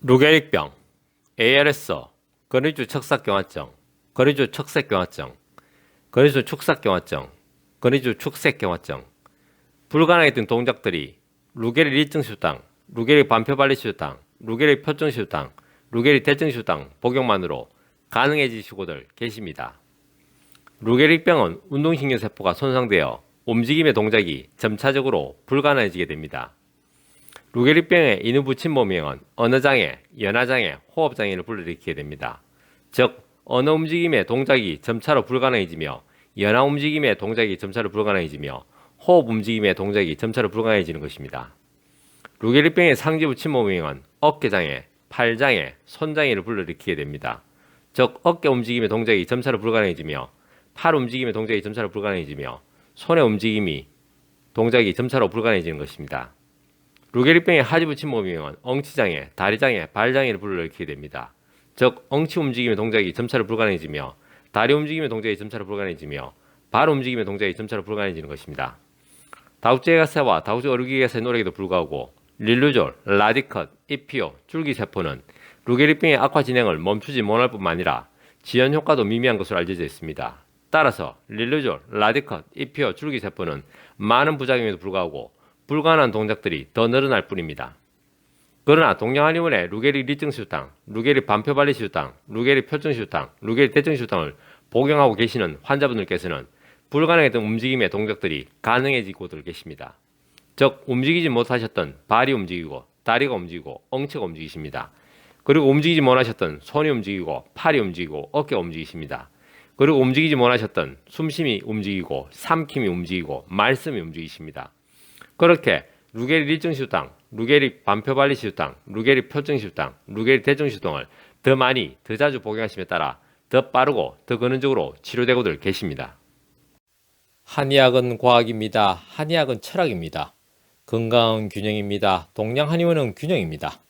루게릭병, ALS, 거리주 척삭경화증, 거리주 척색경화증, 거리주 축삭경화증, 거리주 축색경화증, 불가능했던 동작들이 루게리 리증수당, 루게리 반표발리수당, 루게리 표증수당, 루게리 대증수당 복용만으로 가능해지시고들 계십니다. 루게릭병은 운동신경세포가 손상되어 움직임의 동작이 점차적으로 불가능해지게 됩니다. 루게릭병의 인후 부침 모명은 언어장애, 연화장애, 호흡장애를 불러일으키게 됩니다. 즉, 언어 움직임의 동작이 점차로 불가능해지며 연화 움직임의 동작이 점차로 불가능해지며 호흡 움직임의 동작이 점차로 불가능해지는 것입니다. 루게릭병의 상지 부침 모명은 어깨장애, 팔장애, 손장애를 불러일으키게 됩니다. 즉, 어깨 움직임의 동작이 점차로 불가능해지며 팔 움직임의 동작이 점차로 불가능해지며 손의 움직임이 동작이 점차로 불가능해지는 것입니다. 루게릭병의 하지부 침모명은 엉치장애, 다리장애, 발장애를 불러일으키게 됩니다. 즉, 엉치 움직임의 동작이 점차로 불가능해지며 다리 움직임의 동작이 점차로 불가능해지며 발 움직임의 동작이 점차로 불가능해지는 것입니다. 다우제가세와 다우제 어루기가세 노력에도 불구하고 릴루졸, 라디컷, 이피오, 줄기세포는 루게릭병의 악화 진행을 멈추지 못할 뿐만 아니라 지연 효과도 미미한 것으로 알려져 있습니다. 따라서 릴루졸, 라디컷, 이피오, 줄기세포는 많은 부작용에도 불구하고 불가능한 동작들이 더 늘어날 뿐입니다. 그러나 동양한의원의 루게리 리증수당, 루게리 반표발리수당, 루게리 표증수당, 루게리 대증수당을 복용하고 계시는 환자분들께서는 불가능했던 움직임의 동작들이 가능해지고들 계십니다. 즉 움직이지 못하셨던 발이 움직이고 다리가 움직이고 엉치가 움직이십니다. 그리고 움직이지 못하셨던 손이 움직이고 팔이 움직이고 어깨가 움직이십니다. 그리고 움직이지 못하셨던 숨심이 움직이고 삼킴이 움직이고 말씀이 움직이십니다. 그렇게 루게리 리증수당, 루게리 반표발리수당, 루게리 표증수당, 루게리 대증수당을 더 많이 더 자주 복용하심에 따라 더 빠르고 더 근원적으로 치료되고들 계십니다. 한의학은 과학입니다. 한의학은 철학입니다. 건강은 균형입니다. 동양 한의원은 균형입니다.